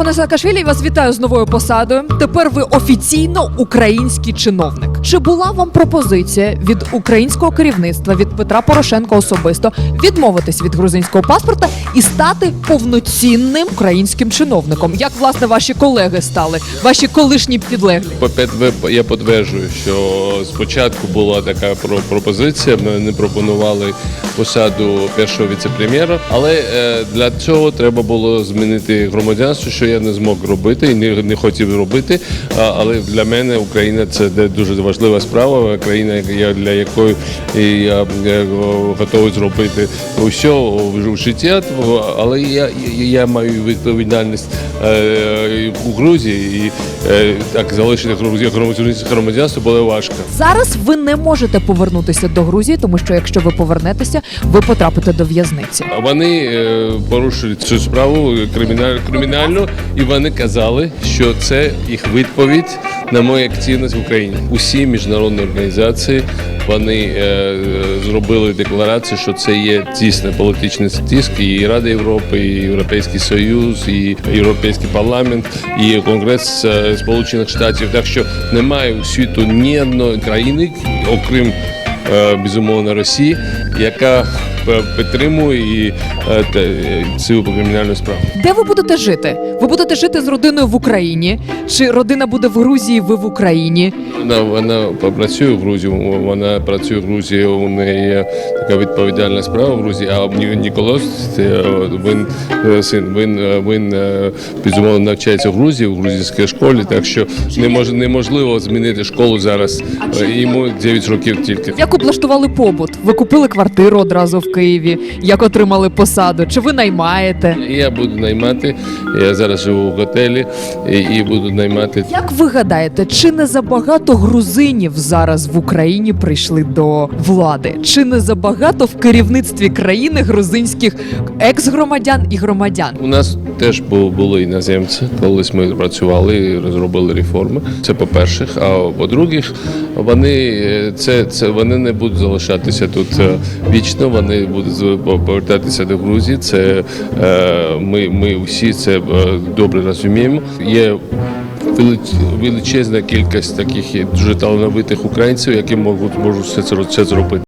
Пане Саакашвілі, вас вітаю з новою посадою. Тепер ви офіційно український чиновник. Чи була вам пропозиція від українського керівництва від Петра Порошенка особисто відмовитись від грузинського паспорта і стати повноцінним українським чиновником? Як власне ваші колеги стали, ваші колишні підлеглі? Я підтверджую, що спочатку була така про- пропозиція. Ми пропонували посаду першого віце-прем'єра, але е, для цього треба було змінити громадянство, що я не змог робити і не, не хотів робити. Але для мене Україна це дуже важлива справа. Країна, для якої я е, готовий зробити усе в житті. Але я, я, маю відповідальність е, у Грузії і е, так залишити Грузію громадянство було важко. Зараз ви не можете повернутися до Грузії, тому що якщо ви повернетеся, ви потрапите до в'язниці. Вони порушили цю справу кримінальну, і вони казали, що це їх відповідь на мою активність в Україні. Усі міжнародні організації вони е, зробили декларацію, що це є тісне політичний тиск, і Рада Європи, і Європейський Союз, і Європейський парламент, і Конгрес е, Сполучених Штатів. Так що немає у світу ні одної країни, окрім е, безумовно Росії, яка е, підтримує і е, е, цю кримінальну справу. Де ви будете жити? Ви будете жити з родиною в Україні? Чи родина буде в Грузії, ви в Україні? Вона вона працює в Грузії. Вона працює в Грузії. У неї є така відповідальна справа в Грузії. А Ні- Ніколас е, він син. Він він безумовно навчається в Грузії в грузинській школі. Так що не мож, неможливо змінити школу зараз. Йому 9 років тільки. Як облаштували побут? Ви купили квартиру одразу в Києві? Як отримали посаду? Чи ви наймаєте? Я буду наймати. Я зараз живу в готелі і, і буду наймати. Як ви гадаєте, чи не забагато грузинів зараз в Україні прийшли до влади? Чи не забагато в керівництві країни грузинських екс-громадян і громадян? У нас теж бу- були іноземці, колись ми працювали і розробили реформи. Це по-перше. А по-друге, вони е, це, це вони не будуть залишатися тут е, вічно. Вони з- по- повертатися до Грузії. Це е, ми, ми всі це е, добре розуміємо. Є величезна кількість таких дуже талановитих українців, які можуть можуть все це зробити.